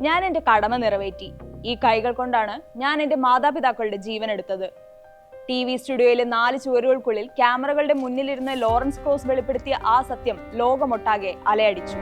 ഞാൻ എന്റെ കടമ നിറവേറ്റി. ഈ കൈകൾ കൊണ്ടാണ് ഞാൻ എന്റെ മാതാപിതാക്കളുടെ ജീവൻ എടുത്തത്. ടി വി സ്റ്റുഡിയോയിലെ നാല് ചുവരുകൾക്കുള്ളിൽ ക്യാമറകളുടെ മുന്നിലിരുന്ന് ലോറൻസ് ക്രോസ് വെളിപ്പെടുത്തിയ ആ സത്യം ലോകമൊട്ടാകെ അലയടിച്ചു.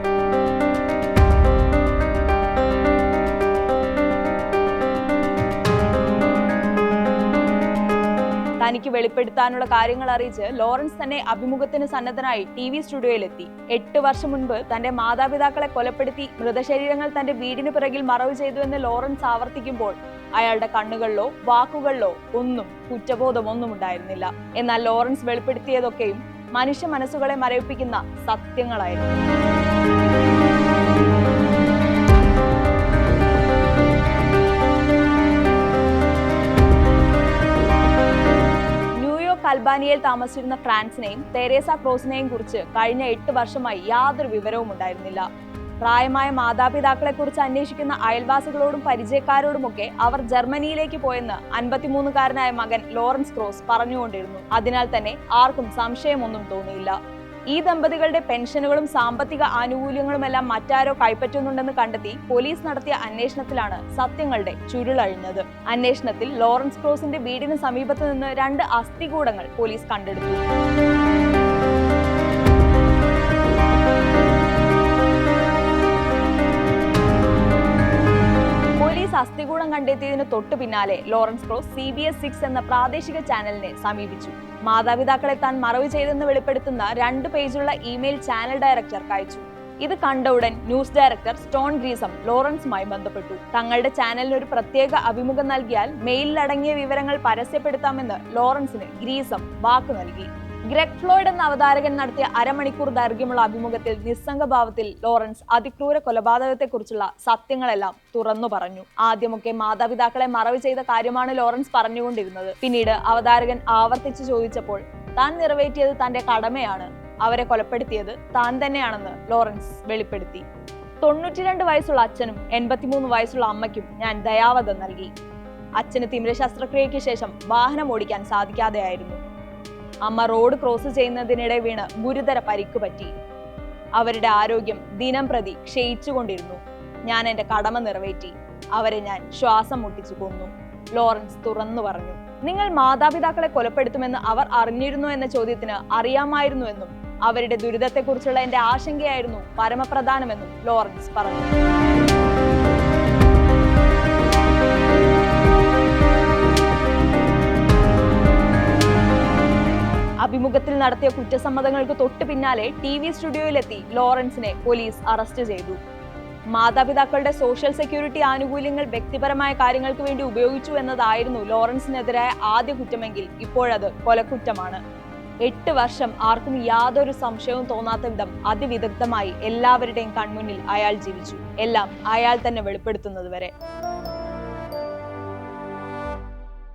തനിക്ക് വെളിപ്പെടുത്താനുള്ള കാര്യങ്ങൾ അറിയിച്ച് ലോറൻസ് തന്നെ അഭിമുഖത്തിന് സന്നദ്ധനായി ടി വി സ്റ്റുഡിയോയിലെത്തി. എട്ട് വർഷം മുൻപ് തന്റെ മാതാപിതാക്കളെ കൊലപ്പെടുത്തി മൃതശരീരങ്ങൾ തന്റെ വീടിന് പിറകിൽ മറവ് ചെയ്തുവെന്ന് ലോറൻസ് ആവർത്തിക്കുമ്പോൾ അയാളുടെ കണ്ണുകളിലോ വാക്കുകളിലോ ഒന്നും കുറ്റബോധമൊന്നും ഉണ്ടായിരുന്നില്ല. എന്നാൽ ലോറൻസ് വെളിപ്പെടുത്തിയതൊക്കെയും മനുഷ്യ മനസ്സുകളെ മരവിപ്പിക്കുന്ന സത്യങ്ങളായിരുന്നു. അൽബാനിയയിൽ താമസിച്ചിരുന്ന ഫ്രാൻസിനെയും തെരേസ ക്രോസിനെയും കുറിച്ച് കഴിഞ്ഞ എട്ട് വർഷമായി യാതൊരു വിവരവും ഉണ്ടായിരുന്നില്ല. പ്രായമായ മാതാപിതാക്കളെ കുറിച്ച് അന്വേഷിക്കുന്ന അയൽവാസികളോടും പരിചയക്കാരോടുമൊക്കെ അവർ ജർമ്മനിയിലേക്ക് പോയെന്ന് അൻപത്തിമൂന്നുകാരനായ മകൻ ലോറൻസ് ക്രോസ് പറഞ്ഞുകൊണ്ടിരുന്നു. അതിനാൽ തന്നെ ആർക്കും സംശയമൊന്നും തോന്നിയില്ല. ഈ ദമ്പതികളുടെ പെൻഷനുകളും സാമ്പത്തിക ആനുകൂല്യങ്ങളുമെല്ലാം മറ്റാരോ കൈപ്പറ്റുന്നുണ്ടെന്ന് കണ്ടെത്തി പോലീസ് നടത്തിയ അന്വേഷണത്തിലാണ് സത്യങ്ങളുടെ ചുരുളഴിഞ്ഞത്. അന്വേഷണത്തിൽ ലോറൻസ് ക്രോസിന്റെ വീടിന് സമീപത്ത് നിന്ന് രണ്ട് അസ്ഥികൂടങ്ങൾ പോലീസ് കണ്ടെടുത്തു. അസ്ഥികൂടം കണ്ടെത്തിയതിന് തൊട്ടു പിന്നാലെ Lawrence Cross C B S six എന്ന പ്രാദേശിക ചാനലിനെ സമീപിച്ചു. മാതാപിതാക്കളെ താൻ മറവ് ചെയ്തെന്ന് വെളിപ്പെടുത്തുന്ന രണ്ട് പേജുള്ള ഇമെയിൽ ചാനൽ ഡയറക്ടർക്ക് അയച്ചു. ഇത് കണ്ട ഉടൻ ന്യൂസ് ഡയറക്ടർ സ്റ്റോൺ ഗ്രീസം ലോറൻസുമായി ബന്ധപ്പെട്ടു. തങ്ങളുടെ ചാനലിന് ഒരു പ്രത്യേക അഭിമുഖം നൽകിയാൽ മെയിലിലടങ്ങിയ വിവരങ്ങൾ പരസ്യപ്പെടുത്താമെന്ന് ലോറൻസിന് ഗ്രീസം വാക്കു നൽകി. ഗ്രെഗ് ഫ്ലോയിഡ് എന്ന അവതാരകൻ നടത്തിയ അരമണിക്കൂർ ദൈർഘ്യമുള്ള അഭിമുഖത്തിൽ നിസ്സംഗഭാവത്തിൽ ലോറൻസ് അതിക്രൂര കൊലപാതകത്തെക്കുറിച്ചുള്ള സത്യങ്ങളെല്ലാം തുറന്നു പറഞ്ഞു. ആദ്യമൊക്കെ മാതാപിതാക്കളെ മറവ് ചെയ്ത കാര്യമാണ് ലോറൻസ് പറഞ്ഞുകൊണ്ടിരുന്നത്. പിന്നീട് അവതാരകൻ ആവർത്തിച്ചു ചോദിച്ചപ്പോൾ താൻ നിറവേറ്റിയത് തന്റെ കടമയാണ്. അവരെ കൊലപ്പെടുത്തിയത് താൻ തന്നെയാണെന്ന് ലോറൻസ് വെളിപ്പെടുത്തി. തൊണ്ണൂറ്റിരണ്ട് വയസ്സുള്ള അച്ഛനും എൺപത്തിമൂന്ന് വയസ്സുള്ള അമ്മയ്ക്കും ഞാൻ ദയാവധം നൽകി. അച്ഛന് തിമിര ശസ്ത്രക്രിയയ്ക്ക് ശേഷം വാഹനം ഓടിക്കാൻ സാധിക്കാതെയായിരുന്നു. അമ്മ റോഡ് ക്രോസ് ചെയ്യുന്നതിനിടെ വീണ് ഗുരുതര പരിക്ക് പറ്റി. അവരുടെ ആരോഗ്യം ദിനം പ്രതി ക്ഷയിച്ചുകൊണ്ടിരുന്നു. ഞാൻ എന്റെ കടമ നിറവേറ്റി. അവരെ ഞാൻ ശ്വാസം മുട്ടിച്ചു കൊന്നു. ലോറൻസ് തുറന്നു പറഞ്ഞു. നിങ്ങൾ മാതാപിതാക്കളെ കൊലപ്പെടുത്തുമെന്ന് അവർ അറിഞ്ഞിരുന്നു എന്ന ചോദ്യത്തിന് അറിയാമായിരുന്നുവെന്നും അവരുടെ ദുരിതത്തെക്കുറിച്ചുള്ള എന്റെ ആശങ്കയായിരുന്നു പരമപ്രധാനമെന്നും ലോറൻസ് പറഞ്ഞു. അഭിമുഖത്തിൽ നടത്തിയ കുറ്റസമ്മതങ്ങൾക്ക് തൊട്ടു പിന്നാലെ ടി വി സ്റ്റുഡിയോയിലെത്തി ലോറൻസിനെ പോലീസ് അറസ്റ്റ് ചെയ്തു. മാതാപിതാക്കളുടെ സോഷ്യൽ സെക്യൂരിറ്റി ആനുകൂല്യങ്ങൾ വ്യക്തിപരമായ കാര്യങ്ങൾക്ക് വേണ്ടി ഉപയോഗിച്ചു എന്നതായിരുന്നു ലോറൻസിനെതിരായ ആദ്യ കുറ്റമെങ്കിൽ ഇപ്പോഴത് കൊലക്കുറ്റമാണ്. എട്ട് വർഷം ആർക്കും യാതൊരു സംശയവും തോന്നാത്ത വിധം അതിവിദഗ്ധമായി എല്ലാവരുടെയും കൺമുന്നിൽ അയാൾ ജീവിച്ചു. എല്ലാം അയാൾ തന്നെ വെളിപ്പെടുത്തുന്നത് വരെ.